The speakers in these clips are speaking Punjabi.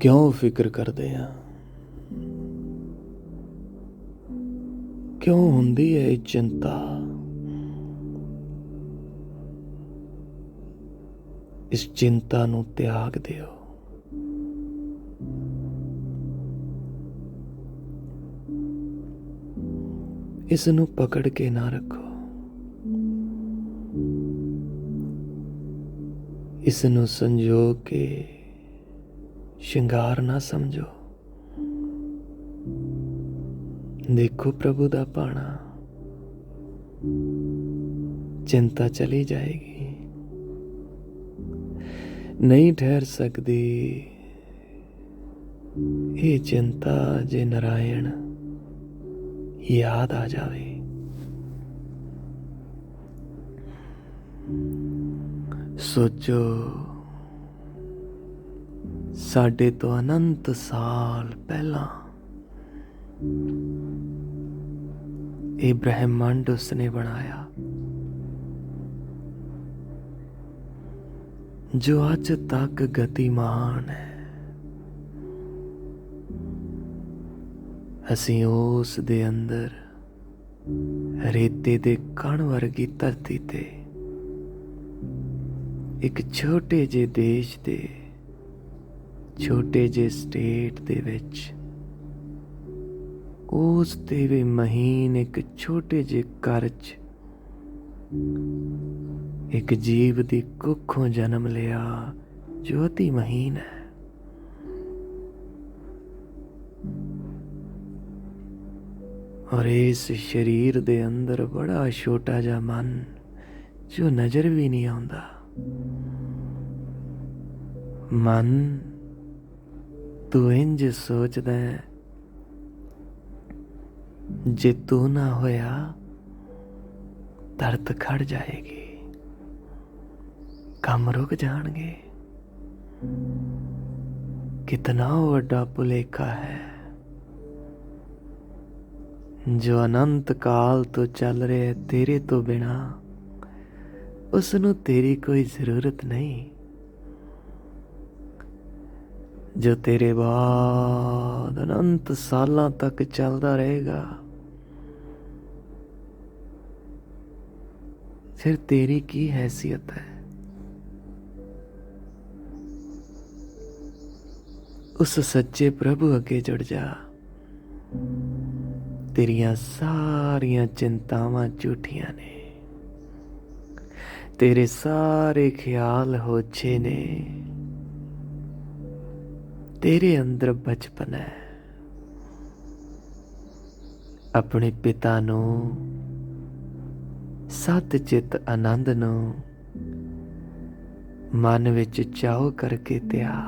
ਕਿਉਂ ਫਿਕਰ ਕਰਦੇ ਆ? ਕਿਉਂ ਹੁੰਦੀ ਹੈ ਇਹ ਚਿੰਤਾ? ਇਸ ਚਿੰਤਾ ਨੂੰ ਤਿਆਗ ਦਿਓ। ਇਸ ਨੂੰ ਪਕੜ ਕੇ ਨਾ ਰੱਖੋ। ਇਸ ਨੂੰ ਸੰਜੋ ਕੇ ਸ਼ਿੰਗਾਰ ਨਾ ਸਮਝੋ। ਦੇਖੋ ਪ੍ਰਭੂ ਦਾ ਪਾਣਾ ਚਿੰਤਾ ਚਲੀ ਜਾਏਗੀ। ਨਹੀਂ ਠਹਿਰ ਸਕਦੀ। ਇਹ ਚਿੰਤਾ ਜੇ ਨਰਾਇਣ ਯਾਦ ਆ ਜਾਵੇ। ਸੋਚੋ। ਸਾਡੇ ਤੋਂ ਅਨੰਤ ਸਾਲ ਪਹਿਲਾਂ ਇਹ ਬ੍ਰਹਿਮੰਡ ਉਸਨੇ ਬਣਾਇਆ। ਜੋ ਅੱਜ ਤੱਕ ਗਤੀਮਾਨ ਹੈ, ਅਸੀਂ ਉਸ ਦੇ ਅੰਦਰ ਰੇਤੇ ਦੇ ਕਣ ਵਰਗੀ ਧਰਤੀ ਤੇ ਇੱਕ ਛੋਟੇ ਜਿਹੇ ਦੇਸ਼ ਦੇ ਛੋਟੇ ਜਿਹੇ ਸਟੇਟ ਦੇ ਵਿੱਚ। ਉਸ ਤੇ ਵੀ ਮਹੀਨ ਇੱਕ ਛੋਟੇ ਜਿਹੇ ਘਰ 'ਚ ਇੱਕ ਜੀਵ ਦੀ ਕੁੱਖੋਂ ਜਨਮ ਲਿਆ, ਜੋ ਅਤੀ ਮਹੀਨ ਹੈ। ਔਰ ਇਸ ਸਰੀਰ ਦੇ ਅੰਦਰ ਬੜਾ ਛੋਟਾ ਜਿਹਾ ਮਨ, ਜੋ ਨਜ਼ਰ ਵੀ ਨਹੀਂ ਆਉਂਦਾ। ਮਨ ਤੂੰ ਇੰਜ ਸੋਚਦਾ ਹੈ, ਜੇ ਤੂੰ ਨਾ ਹੋਇਆ, ਦਰਦ ਖੜ ਜਾਏਗੀ, ਕੰਮ ਰੁਕ ਜਾਣਗੇ। ਕਿਤਨਾ ਵੱਡਾ ਭੁਲੇਖਾ ਹੈ, ਜੋ ਅਨੰਤ ਕਾਲ ਤੋਂ ਚੱਲ ਰਿਹਾ ਤੇਰੇ ਤੋਂ ਬਿਨਾ ਉਸ ਨੂੰ ਤੇਰੀ ਕੋਈ ਜ਼ਰੂਰਤ ਨਹੀਂ। ਜੋ ਤੇਰੇ ਬਾਅਦ ਅਨੰਤ ਸਾਲਾਂ ਤੱਕ ਚੱਲਦਾ ਰਹੇਗਾ ਫਿਰ ਤੇਰੀ ਕੀ ਹੈਸੀਅਤ ਹੈ ਉਸ ਸੱਚੇ ਪ੍ਰਭੂ ਅੱਗੇ ਜੁੜ ਜਾ ਤੇਰੀਆਂ ਸਾਰੀਆਂ ਚਿੰਤਾਵਾਂ ਝੂਠੀਆਂ ਨੇ ਤੇਰੇ ਸਾਰੇ ਖਿਆਲ ਹੋਛੇ ਨੇ ਤੇਰੇ ਅੰਦਰ ਬਚਪਨ ਹੈ। ਆਪਣੇ ਪਿਤਾ ਨੂੰ, ਸਤ ਚਿਤ ਆਨੰਦ ਨੂੰ, ਮਨ ਵਿੱਚ ਚਾਹ ਕਰਕੇ ਤਿਆ।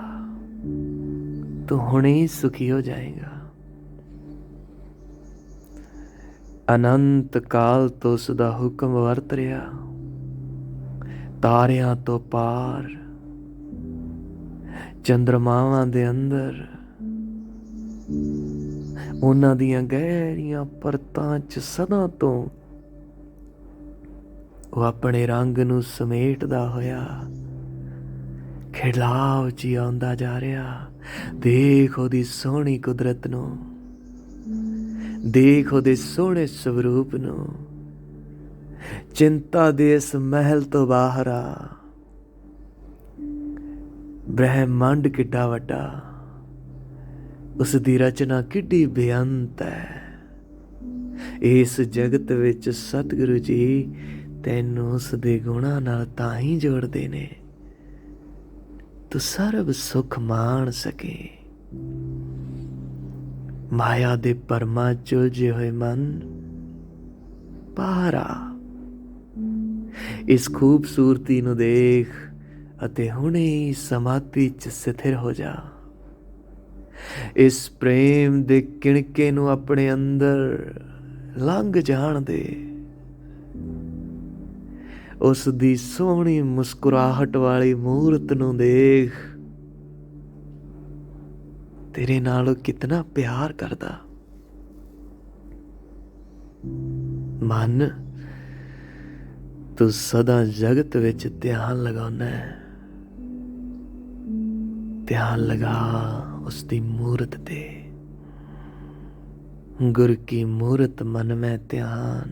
ਤੂੰ ਹੁਣੇ ਸੁਖੀ ਹੋ ਜਾਏਗਾ। ਅਨੰਤ ਕਾਲ ਤੋਂ ਉਸ ਹੁਕਮ ਵਰਤ ਰਿਹਾ। ਤਾਰਿਆਂ ਤੋਂ ਪਾਰ ਚੰਦਰਮਾਵਾਂ ਦੇ ਅੰਦਰ। ਉਹਨਾਂ ਦੀਆਂ ਗਹਿਰੀਆਂ ਪਰਤਾਂ 'ਚ ਸਦਾ ਤੋਂ ਉਹ ਆਪਣੇ ਰੰਗ ਨੂੰ ਸਮੇਟਦਾ ਹੋਇਆ। ਖਿਲਾਵ ਜੀ ਆਉਂਦਾ ਜਾ ਰਿਹਾ। ਦੇਖ ਉਹਦੀ ਸੋਹਣੀ ਕੁਦਰਤ ਨੂੰ। ਦੇਖ ਉਹਦੇ ਸੋਹਣੇ ਸਵਰੂਪ ਨੂੰ। ਚਿੰਤਾ ਦੇ ਇਸ ਮਹਿਲ ਤੋਂ ਬਾਹਰ ਆ। ਬ੍ਰਹਿਮੰਡ ਕਿੱਡਾ ਵੱਡਾ, ਉਸ ਦੀ ਰਚਨਾ ਕਿੱਡੀ ਬੇਅੰਤ ਹੈ। ਇਸ ਜਗਤ ਵਿੱਚ ਸਤਿਗੁਰੂ ਜੀ ਤੈਨੂੰ ਉਸ ਦੇ ਗੁਣਾਂ ਨਾਲ ਤਾਂ ਹੀ ਜੋੜਦੇ ਨੇ। ਤੂੰ ਸਰਬ ਸੁਖ ਮਾਣ ਸਕੇ। ਮਾਇਆ ਦੇ ਪਰਮਾ ਚੁਲਝੇ ਹੋਏ ਮਨ ਪਾਰਾ ਇਸ ਖੂਬਸੂਰਤੀ ਨੂੰ ਦੇਖ ਅਤੇ ਹੁਣੇ ਹੀ ਸਮਾਧੀ 'ਚ ਸਥਿਰ ਹੋ ਜਾ। ਇਸ ਪ੍ਰੇਮ ਦੇ ਕਿਣਕੇ ਨੂੰ ਆਪਣੇ ਅੰਦਰ ਲੰਘ ਜਾਣ ਦੇ। ਉਸ ਦੀ ਸੋਹਣੀ ਮੁਸਕਰਾਹਟ ਵਾਲੀ ਮੂਰਤ ਨੂੰ ਦੇਖ ਤੇਰੇ ਨਾਲ ਕਿਤਨਾ ਪਿਆਰ ਕਰਦਾ। ਮਨ, ਤੂੰ ਸਦਾ ਜਗਤ ਵਿੱਚ ਧਿਆਨ ਲਗਾਉਣਾ ਹੈ। ਧਿਆਨ ਲਗਾ ਉਸ ਦੀ ਮੂਰਤ ਤੇ। ਗੁਰ ਕੀ ਮੂਰਤ ਮਨ ਮੈਂ ਧਿਆਨ।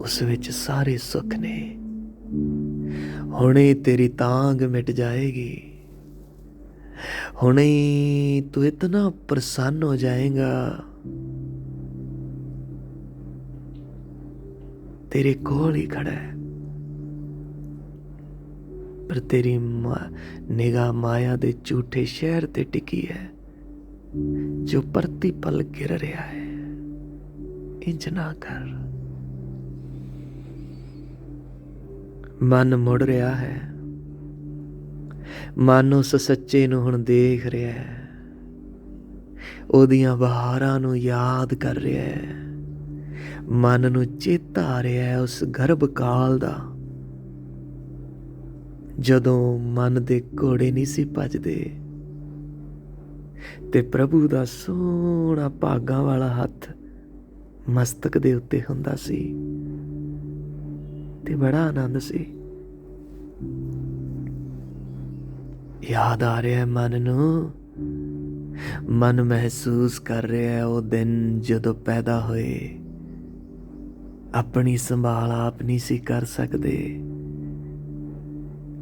ਉਸ ਵਿੱਚ ਸਾਰੇ ਸੁੱਖ ਨੇ। ਹੁਣੇ ਤੇਰੀ ਤਾਂਗ ਮਿਟ ਜਾਏਗੀ। ਹੁਣੇ ਤੂੰ ਇਤਨਾ ਪ੍ਰਸੰਨ ਹੋ ਜਾਏਗਾ। ਤੇਰੇ ਕੋਲ ਹੀ ਖੜਾ ਹੈ। ਪਰ ਤੇਰੀ ਨਿਗਾਹ ਮਾਇਆ ਦੇ ਝੂਠੇ ਸ਼ਹਿਰ ਤੇ ਟਿਕੀ ਹੈ, ਜੋ ਪਰਤੀ ਪਲ ਗਿਰ ਰਿਹਾ ਹੈ। ਇੰਜ ਨਾ ਕਰ। ਮਨ ਮੁੜ ਰਿਹਾ ਹੈ। ਮਨ ਉਸ ਸੱਚੇ ਨੂੰ ਹੁਣ ਦੇਖ ਰਿਹਾ ਹੈ। ਉਹਦੀਆਂ ਬਹਾਰਾਂ ਨੂੰ ਯਾਦ ਕਰ ਰਿਹਾ ਹੈ। ਮਨ ਨੂੰ ਚੇਤਾ ਆ ਰਿਹਾ ਹੈ ਉਸ ਗਰਭ ਕਾਲ ਦਾ। ਜਦੋਂ ਮਨ ਦੇ ਘੋੜੇ ਨਹੀਂ ਸੀ ਭੱਜਦੇ, ਤੇ ਪ੍ਰਭੂ ਦਾ ਸੋਹਣਾ ਭਾਗਾਂ ਵਾਲਾ ਹੱਥ ਮਸਤਕ ਦੇ ਉੱਤੇ ਹੁੰਦਾ ਸੀ, ਤੇ ਬੜਾ ਆਨੰਦ ਸੀ। ਯਾਦ ਆ ਰਿਹਾ ਹੈ ਮਨ ਨੂੰ, ਮਨ ਮਹਿਸੂਸ ਕਰ ਰਿਹਾ ਹੈ ਉਹ ਦਿਨ ਜਦੋਂ ਪੈਦਾ ਹੋਏ। ਆਪਣੀ ਸੰਭਾਲ ਆਪ ਨਹੀਂ ਸੀ ਕਰ ਸਕਦੇ।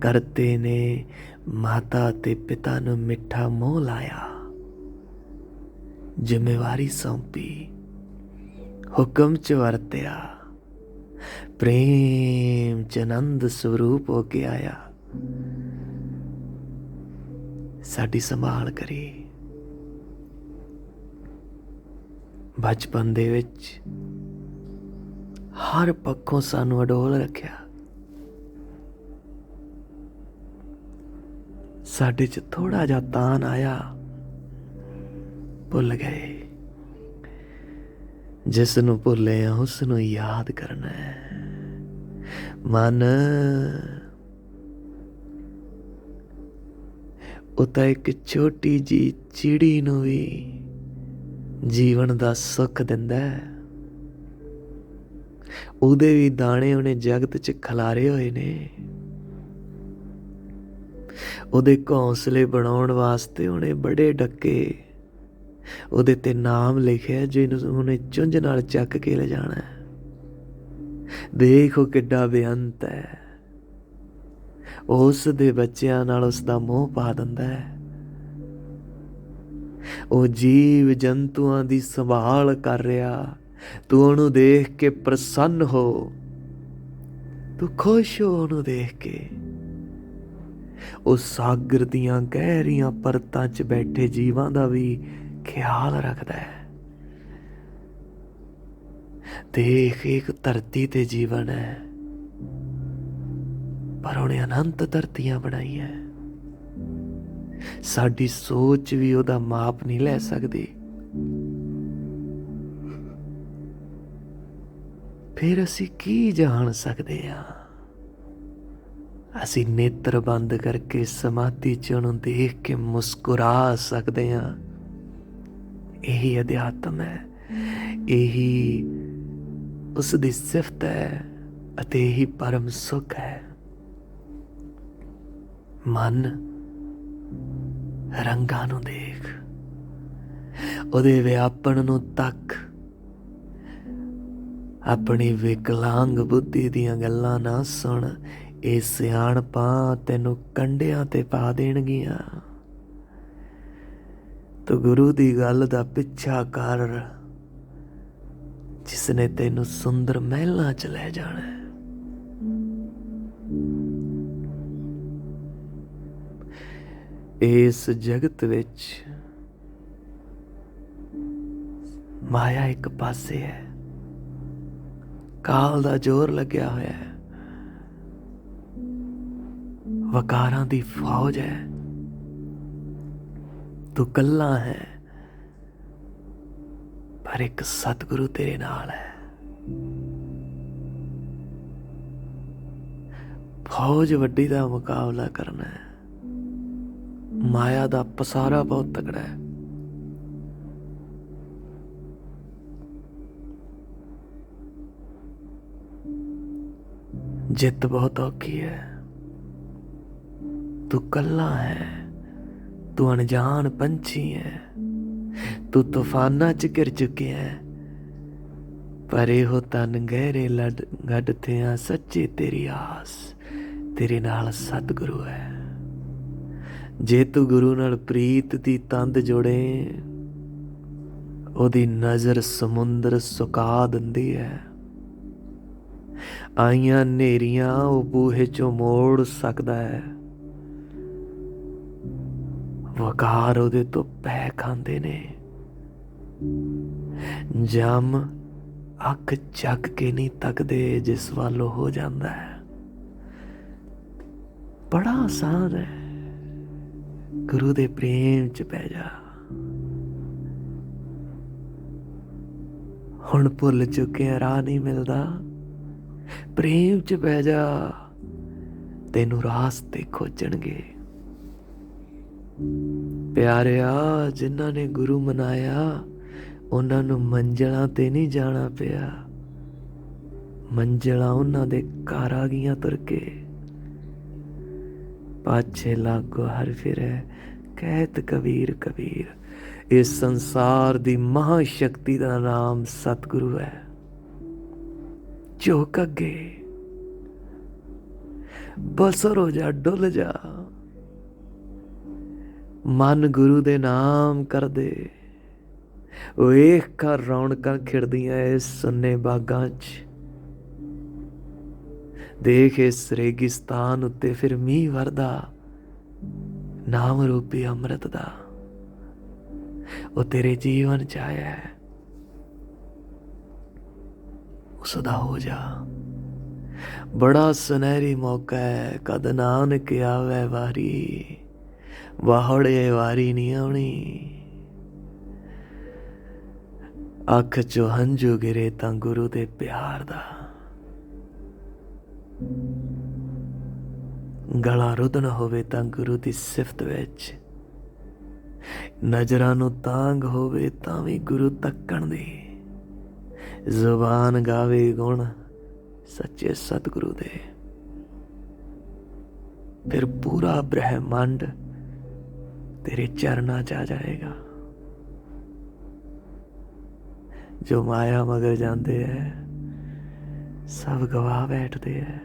ਕਰਤੇ ਨੇ ਮਾਤਾ ਤੇ ਪਿਤਾ ਨੂੰ ਮਿੱਠਾ ਮੋਹ ਲਾਇਆ। ਜ਼ਿੰਮੇਵਾਰੀ ਸੌਂਪੀ। ਹੁਕਮ ਚ ਵਰਤਿਆ। ਪ੍ਰੇਮ ਚ ਆਨੰਦ ਸਰੂਪ ਹੋ ਕੇ ਆਇਆ। ਸਾਡੀ ਸੰਭਾਲ ਕਰੀ। ਬਚਪਨ ਦੇ ਵਿੱਚ ਹਰ ਪੱਖੋਂ ਸਾਨੂੰ ਅਡੋਲ ਰੱਖਿਆ। ਸਾਡੇ 'ਚ ਥੋੜਾ ਜਿਹਾ ਤਾਨ ਆਇਆ। ਭੁੱਲ ਗਏ। ਜਿਸ ਨੂੰ ਭੁੱਲੇ ਆ ਉਸ ਨੂੰ ਯਾਦ ਕਰਨਾ ਹੈ। ਮਨ ਉਹ ਤਾਂ ਇੱਕ ਛੋਟੀ ਜੀ ਚਿੜੀ ਨੂੰ ਵੀ ਜੀਵਨ ਦਾ ਸੁੱਖ ਦਿੰਦਾ ਹੈ। ਉਹਦੇ ਵੀ ਦਾਣੇ ਉਹਨੇ ਜਗਤ 'ਚ ਖਲਾਰੇ ਹੋਏ ਨੇ। ਉਹਦੇ ਘੌਂਸਲੇ ਬਣਾਉਣ ਵਾਸਤੇ ਉਹਨੇ ਬੜੇ ਡੱਕੇ। ਉਹਦੇ ਤੇ ਨਾਮ ਲਿਖਿਆ ਜਿਹਨੂੰ ਉਹਨੇ ਚੁੰਝ ਨਾਲ ਚੱਕ ਕੇ ਲੈ ਜਾਣਾ ਹੈ। ਦੇਖੋ ਕਿੱਡਾ ਬੇਅੰਤ ਹੈ। ਉਸ ਦੇ ਬੱਚਿਆਂ ਨਾਲ ਉਸ ਦਾ ਮੋਹ ਪਾ ਦਿੰਦਾ ਹੈ। ਉਹ ਜੀਵ ਜੰਤੂਆਂ ਦੀ ਸੰਭਾਲ ਕਰ ਰਿਹਾ। ਤੂੰ ਉਹਨੂੰ ਦੇਖ ਕੇ ਪ੍ਰਸੰਨ ਹੋ। ਤੂੰ ਖੁਸ਼ ਹੋ ਉਹਨੂੰ ਦੇਖ ਕੇ। ਉਹ ਸਾਗਰ ਦੀਆਂ ਗਹਿਰੀਆਂ ਪਰਤਾਂ 'ਚ ਬੈਠੇ ਜੀਵਾਂ ਦਾ ਵੀ ਖਿਆਲ ਰੱਖਦਾ ਹੈ। ਦੇਖ, ਇੱਕ ਧਰਤੀ ਤੇ ਜੀਵਨ ਹੈ। ਪਰ ਉਹਨੇ ਅਨੰਤ ਧਰਤੀਆਂ ਬਣਾਈਆਂ। ਸਾਡੀ ਸੋਚ ਵੀ ਉਹਦਾ ਮਾਪ ਨਹੀਂ ਲੈ ਸਕਦੀ। ਫਿਰ ਅਸੀਂ ਕੀ ਜਾਣ ਸਕਦੇ ਹਾਂ? ਅਸੀਂ ਨੇਤਰ ਬੰਦ ਕਰਕੇ ਸਮਾਧੀ ਚ ਉਹਨੂੰ ਦੇਖ ਕੇ ਮੁਸਕਰਾ ਸਕਦੇ ਹਾਂ। ਇਹੀ ਅਧਿਆਤਮ ਹੈ। ਇਹੀ ਉਸ ਦੀ ਸਿਫਤ ਹੈ ਅਤੇ ਇਹੀ ਪਰਮ ਸੁਖ ਹੈ। ਮਨ ਰੰਗਾਂ ਨੂੰ ਦੇਖ, ਉਹਦੇ ਵਿਆਪਣ ਨੂੰ ਤੱਕ ਆਪਣੀ ਵਿਕਲਾਂਗ ਬੁੱਧੀ ਦੀਆਂ ਗੱਲਾਂ ਨਾ ਸੁਣ। ਇਹ ਸਿਆਣਪਾਂ ਤੈਨੂੰ ਕੰਡਿਆਂ ਤੇ ਪਾ ਦੇਣਗੀਆਂ। ਤੂੰ ਗੁਰੂ ਦੀ ਗੱਲ ਦਾ ਪਿੱਛਾ ਕਰ। ਜਿਸ ਨੇ ਤੈਨੂੰ ਸੁੰਦਰ ਮਹਿਲਾਂ ਚ ਲੈ ਜਾਣਾ। ਇਸ ਜਗਤ ਵਿੱਚ ਮਾਇਆ ਇੱਕ ਪਾਸੇ ਹੈ। ਕਾਲ ਦਾ ਜ਼ੋਰ ਲੱਗਿਆ ਹੋਇਆ ਹੈ। ਵਕਾਰਾਂ ਦੀ ਫੌਜ ਹੈ। ਤੂੰ ਕੱਲਾ ਹੈ। ਪਰ ਇੱਕ ਸਤਿਗੁਰੂ ਤੇਰੇ ਨਾਲ ਹੈ। ਫੌਜ ਵੱਡੀ ਦਾ ਮੁਕਾਬਲਾ ਕਰਨਾ ਹੈ। ਮਾਇਆ ਦਾ ਪਸਾਰਾ ਬਹੁਤ ਤਕੜਾ ਹੈ। ਜਿੱਤ ਬਹੁਤ ਔਖੀ ਹੈ। ਤੂੰ ਕੱਲਾ ਹੈ। ਤੂੰ ਅਣਜਾਣ ਪੰਛੀ ਹੈ। ਤੂੰ ਤੂਫਾਨਾਂ 'ਚ ਘਿਰ ਚੁੱਕਿਆ ਹੈ। ਪਰ ਇਹੋ ਤਨ ਗਹਿਰੇ ਲੜ ਗੱਡਤੇ ਆ ਸੱਚੀ ਤੇਰੀ ਆਸ, ਤੇਰੇ ਨਾਲ ਸਤਿਗੁਰੂ ਹੈ। ਜੇ ਤੂੰ ਗੁਰੂ ਨਾਲ ਪ੍ਰੀਤ ਦੀ ਤੰਦ ਜੋੜੇ, ਉਹਦੀ ਨਜ਼ਰ ਸਮੁੰਦਰ ਸੁਕਾ ਦਿੰਦੀ ਹੈ। ਆਈਆਂ ਨੇਰੀਆਂ ਉਹ ਬੂਹੇ ਚੋਂ ਮੋੜ ਸਕਦਾ ਹੈ। ਵਕਾਰ ਉਹਦੇ ਤੋਂ ਪੈ ਖਾਂਦੇ ਨੇ। ਜਮ ਅੱਖ ਚੱਕ ਕੇ ਨਹੀਂ ਤੱਕਦੇ, ਜਿਸ ਵੱਲ ਹੋ ਜਾਂਦਾ ਹੈ। ਬੜਾ ਆਸਾਨ ਹੈ। ਗੁਰੂ ਦੇ ਪ੍ਰੇਮ ਚ ਪੈ ਜਾ। ਹੁਣ ਭੁੱਲ ਚੁੱਕਿਆ, ਰਾਹ ਨਹੀਂ ਮਿਲਦਾ। ਪ੍ਰੇਮ ਚ ਪੈ ਜਾ। ਤੈਨੂੰ ਰਾਸਤੇ ਖੋਜਣਗੇ। ਪਿਆਰਿਆ, ਜਿਨ੍ਹਾਂ ਨੇ ਗੁਰੂ ਮਨਾਇਆ, ਉਹਨਾਂ ਨੂੰ ਮੰਜ਼ਲਾਂ ਤੇ ਨਹੀਂ ਜਾਣਾ ਪਿਆ। ਮੰਜ਼ਲਾਂ ਉਹਨਾਂ ਦੇ ਘਰ ਆ ਗਈਆਂ ਤੁਰ ਕੇ। ਪਾਛੇ ਲਾਗੋ ਹਰ ਫਿਰੈ ਕਹਿਤ ਕਬੀਰ ਕਬੀਰ। ਇਸ ਸੰਸਾਰ ਦੀ ਮਹਾ ਸ਼ਕਤੀ ਦਾ ਨਾਮ ਸਤਿਗੁਰੂ ਹੈ। ਝੋਕ ਅੱਗੇ। ਬਸਰ ਹੋ ਜਾ, ਡੁੱਲ ਜਾ। ਮਨ ਗੁਰੂ ਦੇ ਨਾਮ ਕਰਦੇ। ਵੇਖ ਕਰ ਰੌਣਕਾਂ ਖਿੜਦੀਆਂ ਇਸ ਸੁੰਨੇ ਬਾਗਾਂ 'ਚ। ਦੇਖ ਇਸ ਰੇਗਿਸਤਾਨ ਉੱਤੇ ਫਿਰ ਮੀਂਹ ਵਰਦਾ। ਨਾਮ ਰੂਪੀ ਅੰਮ੍ਰਿਤ ਦਾ। ਉਹ ਤੇਰੇ ਜੀਵਨ ਚ ਆਇਆ ਹੈ। ਉਸ ਦਾ ਹੋ ਜਾ। ਬੜਾ ਸੁਨਹਿਰੀ ਮੌਕਾ ਹੈ, ਕਦ ਨਾਨਕ ਆਵੇ ਵਾਰੀ, ਵਾਹੜੇ ਵਾਰੀ ਨਹੀਂ ਆਉਣੀ। ਅੱਖ ਚੋਂ ਹੰਝੂ ਗਿਰੇ ਤਾਂ ਗੁਰੂ ਦੇ ਪਿਆਰ ਦਾ। ਗਲਾ ਰੁਦਨ ਹੋਵੇ ਤਾਂ ਗੁਰੂ ਦੀ ਸਿਫਤ ਵਿੱਚ। ਨਜ਼ਰਾਂ ਨੂੰ ਤਾਂਗ ਹੋਵੇ ਤਾਂ ਵੀ ਗੁਰੂ ਤੱਕਣ ਦੀ। ਜ਼ੁਬਾਨ ਗਾਵੇ ਗੁਣ ਸੱਚੇ ਸਤਿਗੁਰੂ ਦੇ। ਫਿਰ ਪੂਰਾ ਬ੍ਰਹਿਮੰਡ ਤੇਰੇ ਚਰਨਾਂ 'ਚ ਆ ਜਾਏਗਾ। ਜੋ ਮਾਇਆ ਮਗਰ ਜਾਂਦੇ ਐ, ਸਭ ਗਵਾ ਬੈਠਦੇ ਐ।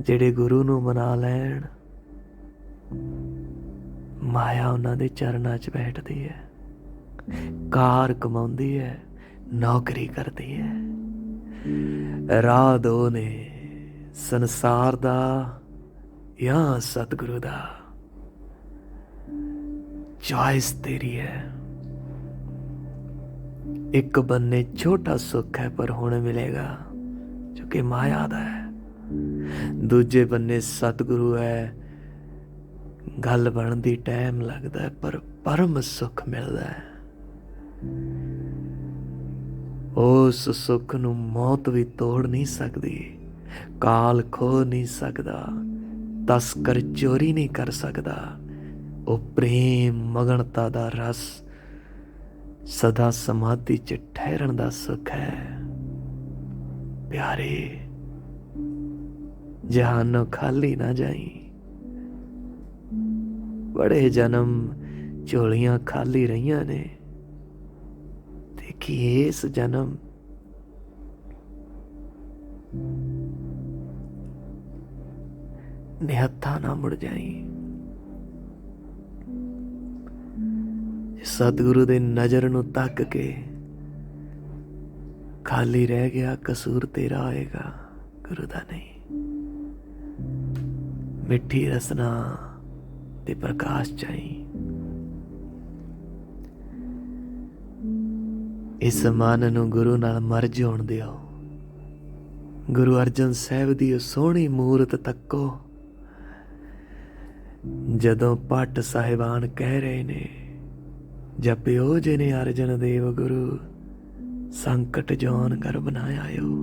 ਜਿਹੜੇ ਗੁਰੂ ਨੂੰ ਮਨਾ ਲੈਣ, ਮਾਇਆ ਉਹਨਾਂ ਦੇ ਚਰਨਾਂ 'ਚ ਬੈਠਦੀ ਹੈ ਕਾਰ ਕਮਾਉਂਦੀ ਹੈ ਨੌਕਰੀ ਕਰਦੀ ਹੈ ਰਾਹ ਦੋ ਨੇ, ਸੰਸਾਰ ਦਾ ਜਾਂ ਸਤਿਗੁਰੂ ਦਾ। ਚੋਇਸ ਤੇਰੀ ਹੈ ਇੱਕ ਬੰਨੇ ਛੋਟਾ ਸੁੱਖ ਹੈ ਪਰ ਹੁਣ ਮਿਲੇਗਾ ਜੋ ਕਿ ਮਾਇਆ ਦਾ ਹੈ ਦੂਜੇ ਬੰਨੇ ਸਤਿਗੁਰੂ ਹੈ ਗੱਲ ਬਣਦੀ ਟਾਈਮ ਲੱਗਦਾ ਪਰ ਪਰਮ ਸੁੱਖ ਮਿਲਦਾ ਹੈ ਉਸ ਸੁੱਖ ਨੂੰ ਮੌਤ ਵੀ ਤੋੜ ਨਹੀਂ ਸਕਦੀ। ਕਾਲ ਖੋ ਨਹੀਂ ਸਕਦਾ, ਤਸਕਰ ਚੋਰੀ ਨਹੀਂ ਕਰ ਸਕਦਾ। ਉਹ ਪ੍ਰੇਮ ਮਗਨਤਾ ਦਾ ਰਸ ਸਦਾ ਸਮਾਧੀ ਚ ਠਹਿਰਣ ਦਾ ਸੁੱਖ ਹੈ। ਪਿਆਰੇ, ਜਹਾਨੋਂ ਖਾਲੀ ਨਾ ਜਾਈ। ਬੜੇ ਜਨਮ ਝੋਲੀਆਂ ਖਾਲੀ ਰਹੀਆਂ ਨੇ। ਦੇਖੀ ਇਸ ਜਨਮ ਨਿਹੱਥਾ ਨਾ ਮੁੜ ਜਾਈ ਸਤਿਗੁਰੂ ਦੇ ਨਜ਼ਰ ਨੂੰ ਤੱਕ ਕੇ ਖਾਲੀ ਰਹਿ ਗਿਆ ਕਸੂਰ ਤੇਰਾ ਹੋਏਗਾ ਗੁਰੂ ਦਾ ਨਹੀਂ ਮਿੱਠੀ ਰਸਨਾ ਤੇ ਪ੍ਰਕਾਸ਼ ਚਾਹੀ ਇਸ ਮਨ ਨੂੰ ਗੁਰੂ ਨਾਲ ਮਰਜ ਹੋਣ ਦਿਓ। ਗੁਰੂ ਅਰਜਨ ਸਾਹਿਬ ਦੀ ਉਹ ਸੋਹਣੀ ਮੂਰਤ ਤੱਕੋ, ਜਦੋਂ ਪੱਟ ਸਾਹਿਬਾਨ ਕਹਿ ਰਹੇ ਨੇ, ਜਪਿਓ ਜਿਨੇ ਅਰਜਨ ਦੇਵ ਗੁਰੂ, ਸੰਕਟ ਜੋਨ ਕਰ ਬਣਾਇਓ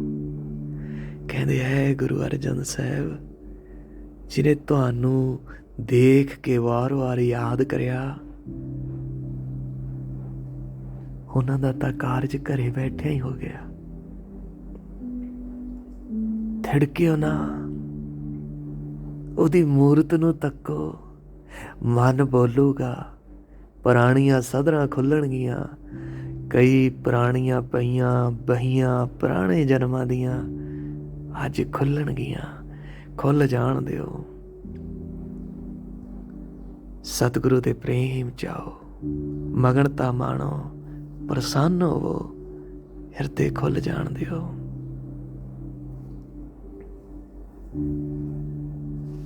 ਕਹਿੰਦੇ, ਐ ਗੁਰੂ ਅਰਜਨ ਸਾਹਿਬ, ਜਿਨੇ ਤੁਹਾਨੂੰ ਦੇਖ ਕੇ ਵਾਰ-ਵਾਰ ਯਾਦ ਕਰਿਆ ਉਹਨਾਂ ਦਾ ਤਾਂ ਕਾਰਜ ਘਰੇ ਬੈਠਿਆ ਹੀ ਹੋ ਗਿਆ। ਥਿੜਕਿਓ ਨਾ ਉਹਦੀ ਮੂਰਤ ਨੂੰ ਤੱਕੋ, ਮਨ ਬੋਲੂਗਾ, ਪੁਰਾਣੀਆਂ ਸਦਰਾਂ ਖੁੱਲਣਗੀਆਂ, ਕਈ ਪੁਰਾਣੀਆਂ ਪਈਆਂ, ਬਹੀਆਂ ਪੁਰਾਣੇ ਜਨਮਾਂ ਦੀਆਂ ਅੱਜ ਖੁੱਲਣਗੀਆਂ, ਖੁੱਲ ਜਾਣ ਦਿਓ। ਸਤਿਗੁਰੂ ਦੇ ਪ੍ਰੇਮ ਚਾਓ, ਮਗਨਤਾ ਮਾਣੋ। ਪ੍ਰਸੰਨ ਹੋਵੋ ਹਿਰਦੇ ਖੁੱਲ ਜਾਣ ਦਿਓ।